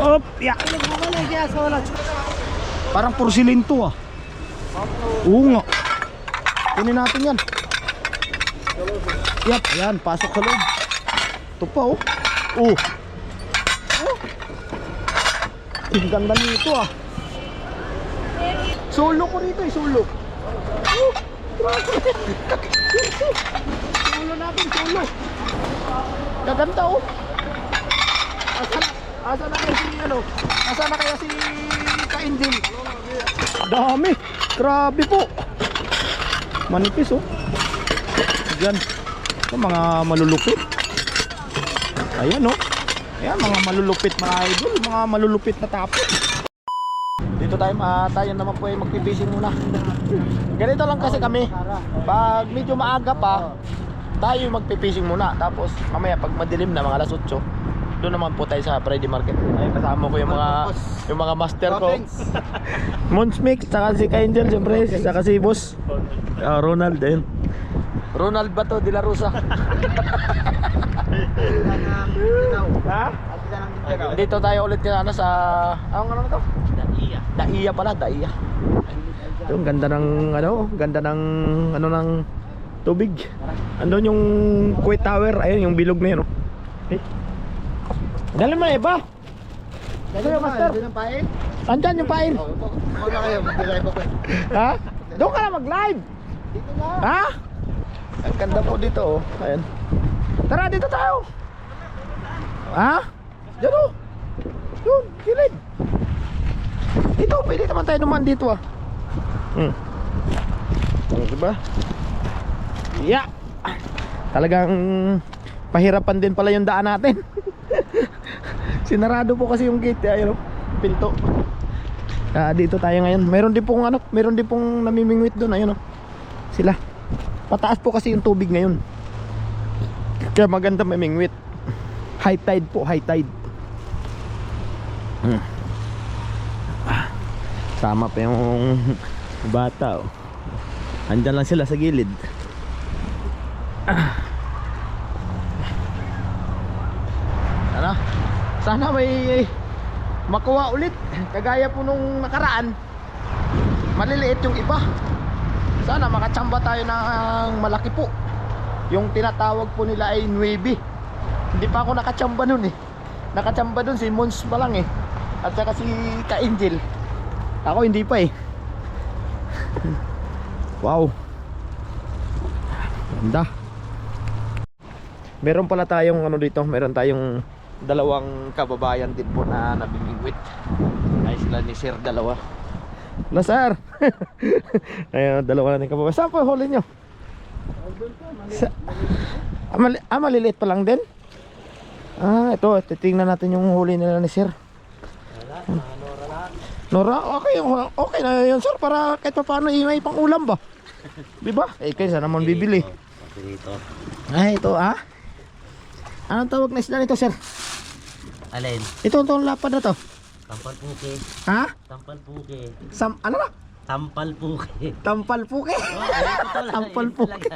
Op, ya. Parang porcelain to ah. Oo nga. Kunin natin yan. Yap, yan. Pasok sa loob. Ito pa oh. Oh. oh. Ang ganda nito ah. Solo ko rito eh, solo. Oh, solo natin, solo. Gaganda oh. Asa, na kaya si ano? Asa na kaya si Kainjil? Dami. Grabe po. Manipis oh. Diyan. Ito mga malulupit. Ayan oh. Ayan mga malulupit mga idol, mga malulupit na tapo. Dito tayo tayo naman po ay magpipishing muna. Ganito lang kasi kami. Pag medyo maaga pa, tayo magpipishing muna. Tapos mamaya pag madilim na mga alas 8, doon naman po tayo sa Friday Market. Ay kasama ko yung mga yung mga master ko. Mons Mix, saka si Kaingel, siyempre, saka si Boss. Ah, Ronald din. Ronald Bato de la Rosa. ha? Dito tayo ulit na sa ang ano na to? Daiya. Daiya pala, Daiya. Ito, ang ganda ng ano, ganda ng ano ng tubig. Andun yung Kuwait Tower, ayun yung bilog na yun. Oh. Eh. Dali mo iba. Dali mo master. Hindi ng pain? Andyan yung pain. Oo, ako na kayo, mag-drive ako. Ha? Doon ka na mag-live. Dito na. Ha? Ang ganda po dito oh. Ayan. Tara dito tayo. Ha? Diyan oh. Yun, kilid. Dito, pwede naman tayo naman dito ah. Hmm. Oh, diba? Yeah. Talagang pahirapan din pala yung daan natin. Sinarado po kasi yung gate, ayun, oh, pinto. Ah, dito tayo ngayon. Meron din pong ano, meron din pong namimingwit doon, ayun oh. Sila. Pataas po kasi yung tubig ngayon. Kaya maganda mamingwit. High tide po, high tide. Hmm. Ah, sama pa yung bata oh. Andyan lang sila sa gilid. Ah. Ano? Sana may makuha ulit. Kagaya po nung nakaraan. Maliliit yung iba. Sana makachamba tayo ng malaki po. Yung tinatawag po nila ay 9. Hindi pa ako nakachamba nun eh. Nakachamba dun si Mons pa lang eh. At saka si Ka-Angel. Ako hindi pa eh. wow. Ganda. Meron pala tayong ano dito, meron tayong dalawang kababayan din po na nabibingwit. Ay sila ni Sir dalawa. Wala sir. Ayun, dalawa na ni kababayan. Saan po huli nyo? Sa, ah, mali, ah, maliliit pa lang din? Ah, ito, titingnan natin yung huli nila ni Sir. Nora, okay, okay na yun sir para kahit pa paano eh, may pang ulam ba? Di ba? Eh, kaysa naman bibili. Dito. Ah, ito ah. Anong tawag na isla nito sir? Alin? Ito, itong lapad na to. Tampal puke. Ha? Tampal puke. Sam, ano na? Tampal puke. Tampal puke. Oh, Tampal puke.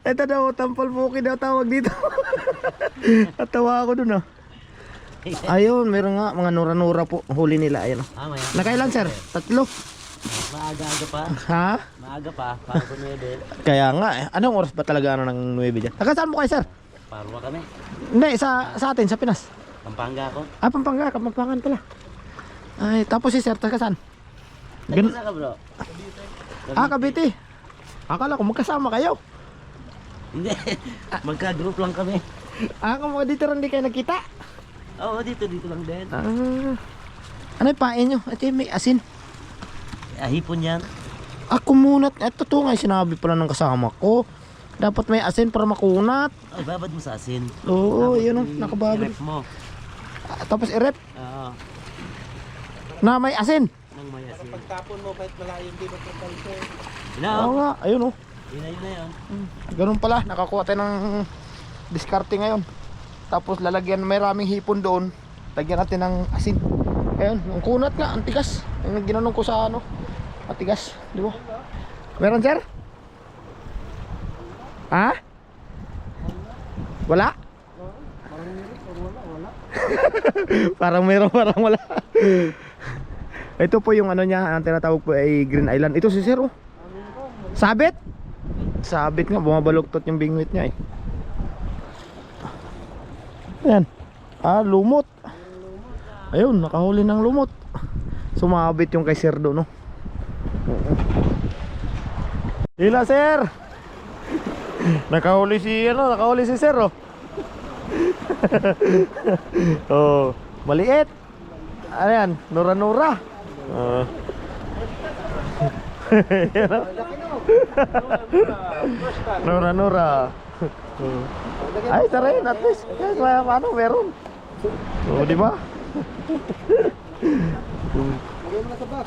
Ito daw, tampal puke daw tawag dito. Natawa ako dun ah. Ayun, meron nga mga nura-nura po huli nila ayun. Ah, maya. Nakailan sir? Tatlo. Maaga-aga pa. Ha? Maaga pa. Para sa nuebe. Kaya nga eh. Anong oras ba talaga ano ng 9 dyan? Taga saan mo kayo sir? Parwa kami. Hindi, sa, sa atin, sa Pinas. Pampanga ako. Ah, Pampanga, Kapampangan pala. Ay, tapos si sir, taga saan? Gan- ka bro? ah, Cavite. Akala ko magkasama kayo. Hindi. Magka-group lang kami. Ah, kung mga dito rin di kayo nakita. Oo, dito, dito lang din. Ah. Ano yung pain nyo? Ito yung may asin. Ah, hipon yan. Ako muna. Ito to nga yung sinabi pala ng kasama ko. Dapat may asin para makunat. Ay, babad mo sa asin. Oo, Tapos yun o. i- Nakababad. i-rep mo. Tapos i-rep Oo. na may asin. Nang may asin. Pagtapon mo kahit malayo, hindi? Yun na, Oo oh. nga, ayun o. Yun na, yun na yun. Ganun pala, nakakuha tayo ng diskarte ngayon. Tapos lalagyan, may raming hipon doon. Lagyan natin ng asin. Ayun, yung kunat nga, ang tigas. Yung ginanong ko sa ano, matigas, di ba? Meron sir? Ha? Wala? parang meron, parang wala. Ito po yung ano niya, ang tinatawag po ay Green Island. Ito si Sir, oh. Sabit? Sabit nga, bumabaluktot yung bingwit niya eh. Ayan. Ah, lumot. Ayun, nakahuli ng lumot. Sumabit yung kay Sir do, no? Oo. Hila, Sir! nakahuli si, ano, nakahuli si Sir, oh. oh, maliit. Ayan, nura-nura. Oh. Yan, oh. Nura-nura. Oh. Ay, tara yun, at least. Kahit may ano, meron. Oo, di ba? Lagay mo na sa bag.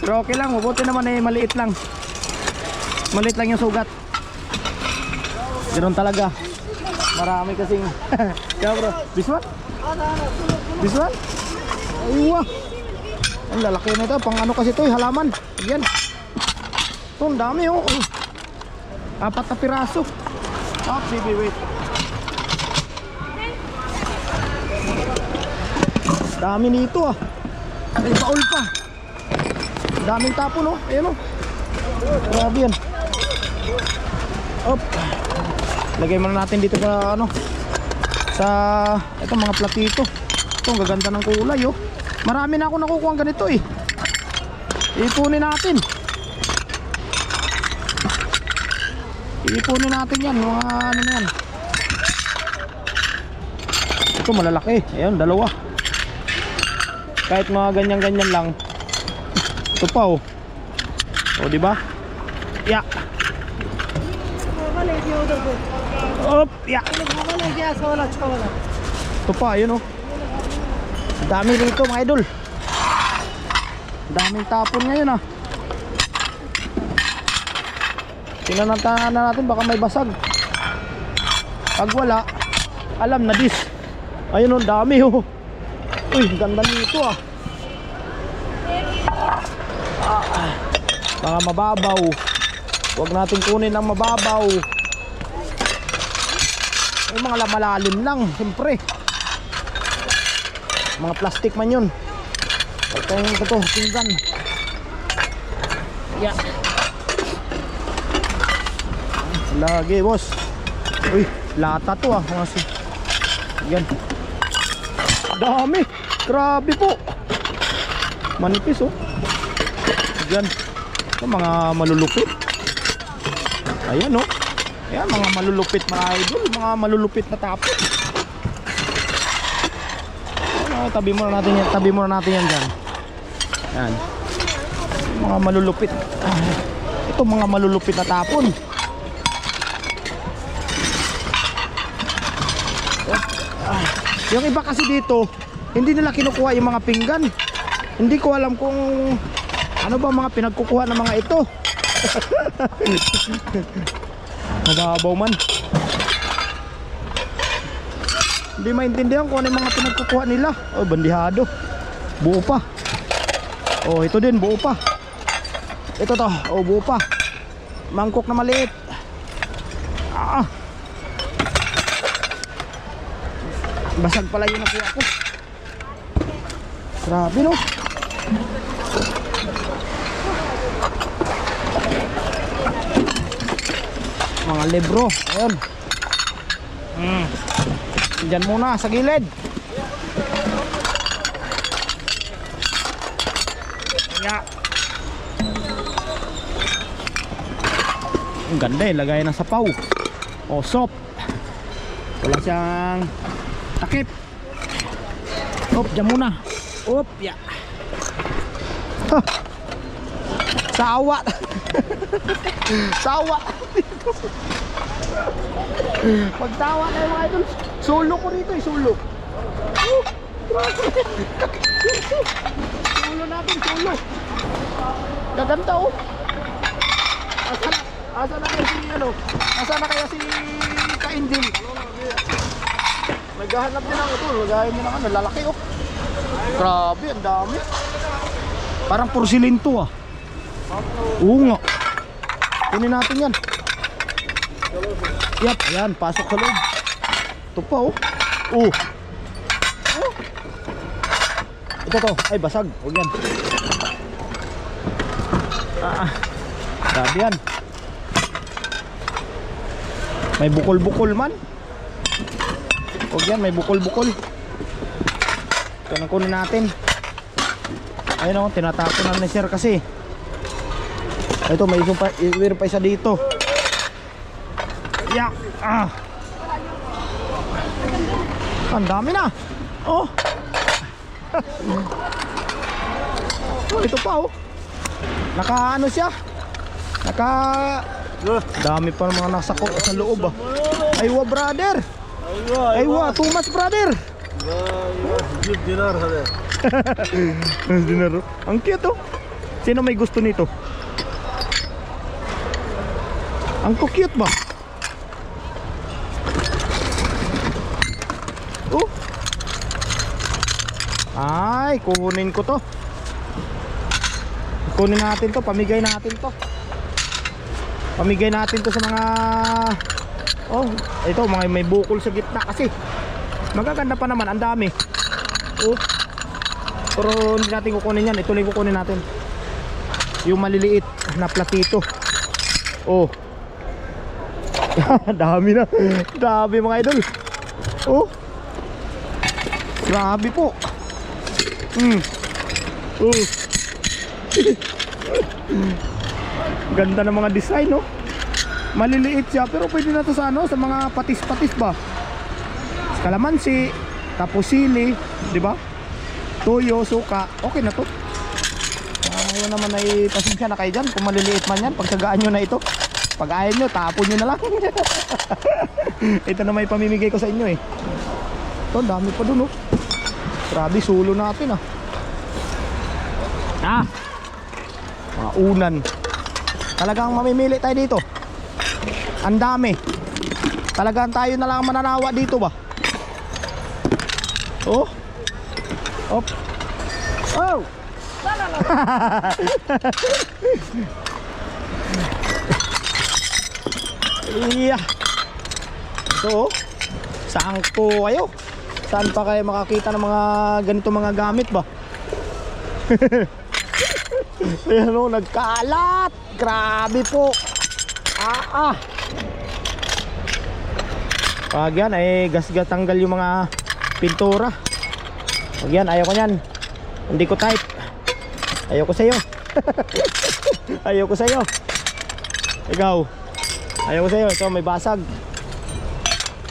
Pero okay lang, mabuti naman eh, maliit lang. Maliit lang yung sugat. Ganun talaga. Marami kasing... Kaya bro, this one? This one? Aywa! Ang lalaki na ito, pang ano kasi ito eh, halaman. Yan. Ito, ang dami oh. Apat na piraso. Ah, baby, wait. Dami nito ah. May baul pa. Daming tapon oh. Ayan oh. Grabe yan. Op. Lagay muna natin dito sa ano. Sa ito mga platito. Ito ang gaganda ng kulay oh. Marami na ako nakukuha ganito eh. Ipunin natin. Ipunin natin yan. Mga ano yan. Ito malalaki. Ayan, dalawa kahit mga ganyan-ganyan lang. Ito pa oh. O di ba? Ya. Op ya. Ito pa yun oh. Dami rito mga idol. Daming tapon ngayon ah. Tinanantahan na natin baka may basag. Pag wala Alam na dis. Ayun oh dami oh Uy, ganda nito ah. ah. Mga mababaw. Huwag natin kunin ang mababaw. Yung mga malalim lang, siyempre. Mga plastic man yun. Huwag tayong ito, pinggan. Yeah. Lagi, boss. Uy, lata to ah. Mga si... Yan. Dami. Grabe po. Manipis oh. Diyan. Ito mga malulupit. Ayan oh. Ayan mga malulupit mga idol. Mga malulupit na tapo. Ayan, oh, tabi muna natin yan. Tabi muna natin yan dyan. Ayan. Mga malulupit. Ito mga malulupit na tapon. Yung iba kasi dito, hindi nila kinukuha yung mga pinggan. Hindi ko alam kung ano ba mga pinagkukuha ng mga ito. Mababaw man. Hindi maintindihan kung ano yung mga pinagkukuha nila. Oh, bandihado. Buo pa. Oh, ito din, buo pa. Ito to, oh, buo pa. Mangkok na maliit. Ah. Basag pala yung nakuha ko. Grabe no. Mga libro. Ayun. Hmm. Diyan muna sa gilid. Ya. Ang ganda eh, lagay ng sapaw. O soap. Wala siyang takip. Op, dyan muna. Op, ya. Ha. Sa awa. Sawa dito. Pagtawa kayo mga idol. Solo ko rito eh, solo. Oh, solo natin, solo. Gaganda oh. Asa na, asa na kaya si ano? Asa na kaya si Kaindil? Naghahanap din ako tol. Naghahanap din ako. Lalaki oh. Grabe, ang dami. Parang porcelain to ah. Oo nga. Kunin natin yan. Yap, ayan, pasok sa loob. Ito pa oh. Oh. Ito to, ay basag. Huwag yan. Ah, ah. Grabe yan. May bukol-bukol man. Huwag yan, may bukol-bukol. Ito na kunin natin. Ayun o, tinatapon na ni sir kasi. Ito, may isa pa, meron pa isa dito. Yak! Ah! Ang dami na! Oh! oh ito pa oh! Naka ano siya? Naka... Dami pa ng mga nasa ko sa loob ah. Aywa brother! Aywa, Tumas brother! Dinar hadi. Dinaro. Ang cute oh. Sino may gusto nito? Ang cute ba? Oh. Ay, kunin ko to. Kunin natin to, pamigay natin to. Pamigay natin to sa mga Oh, ito mga may bukol sa gitna kasi. Magaganda pa naman, ang dami. Oh. Pero hindi natin kukunin yan. Ito lang kukunin natin. Yung maliliit na platito. Oh. Dami na. Dami mga idol. Oh. Grabe po. Hmm. Oh. Ganda ng mga design, no? Maliliit siya pero pwede na to sa ano, sa mga patis-patis ba? Kalamansi, tapos sili, di ba? Toyo, suka, okay na to. Ngayon naman ay pasensya na kayo dyan kung maliliit man yan. Pagsagaan nyo na ito. Pag ayaw nyo, tapon nyo na lang. ito na may pamimigay ko sa inyo eh. Ito, dami pa dun oh. Grabe, sulo natin ah. Ah! Mga unan. Talagang mamimili tayo dito. Ang dami. Talagang tayo na lang ang mananawa dito ba? Oh. Op. Oh. Iya. Ito oh. Saan po kayo? Saan pa kayo makakita ng mga ganito mga gamit ba? Ayan o, nagkalat. Grabe po. Ah ah. Pag yan ay gasgas tanggal yung mga pintura. Pag yan, ayaw ko yan. Hindi ko type. Ayaw ko sa'yo. ayaw ko sa'yo. Ikaw. Ayaw ko sa'yo. Ito, may basag.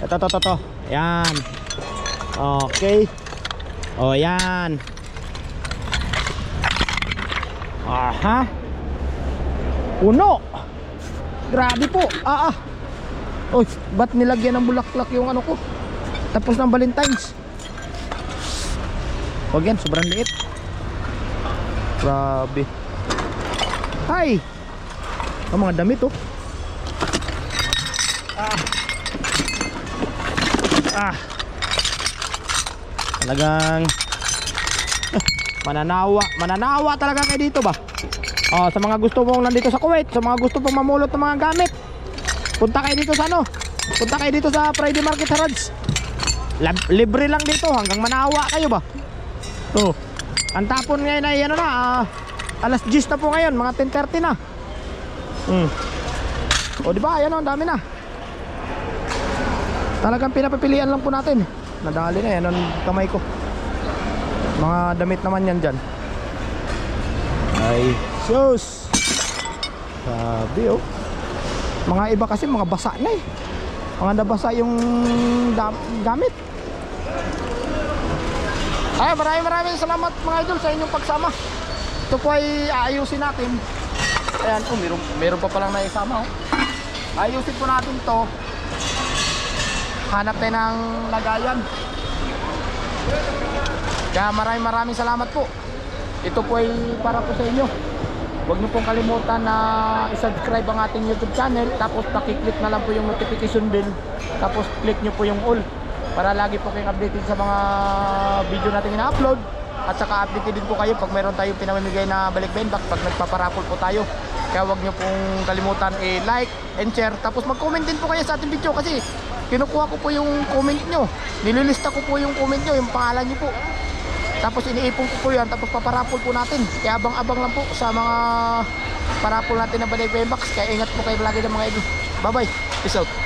Ito, ito, ito. Yan. Okay. O, yan. Aha. Puno. Grabe po. Ah, ah. Oy, ba't nilagyan ng bulaklak yung ano ko? Tapos ng Valentine's. Huwag yan, sobrang liit. Grabe. Hi! Ang mga damit oh. Ah. Ah. Talagang mananawa, mananawa talaga kayo dito ba? Oh, sa mga gusto mong nandito sa Kuwait, sa mga gusto pong mamulot ng mga gamit. Punta kayo dito sa ano? Punta kayo dito sa Friday Market Harads. Lab- libre lang dito hanggang manawa kayo ba? Oh. Ang tapon ngayon ay ano na, ah, alas 10 na po ngayon, mga 10:30 na. Hmm. O di ba? Ayan oh, ang dami na. Talagang pinapipilian lang po natin. Nadali na yan ang kamay ko. Mga damit naman yan dyan. Ay, sus. Sabi oh. Mga iba kasi mga basa na eh. Mga nabasa yung gamit. Ay, maraming maraming salamat mga idol sa inyong pagsama. Ito po ay aayusin natin. Ayan, oh, meron, meron pa palang naisama oh. Ayusin po natin to. Hanap tayo ng lagayan. Kaya maraming maraming salamat po. Ito po ay para po sa inyo. Huwag niyo pong kalimutan na i-subscribe ang ating YouTube channel tapos pakiclick na lang po yung notification bell tapos click niyo po yung all para lagi po kayong updated sa mga video natin ina-upload at saka updated din po kayo pag meron tayong pinamimigay na balik benbak pag nagpaparapol po tayo. Kaya huwag niyo pong kalimutan i-like and share tapos mag-comment din po kayo sa ating video kasi kinukuha ko po yung comment nyo nililista ko po yung comment nyo yung pangalan nyo po tapos iniipon ko po yan tapos paparapol po natin. Kaya abang-abang lang po sa mga parapol natin na Balay Box kaya ingat po kayo lagi ng mga idol. Bye bye peace out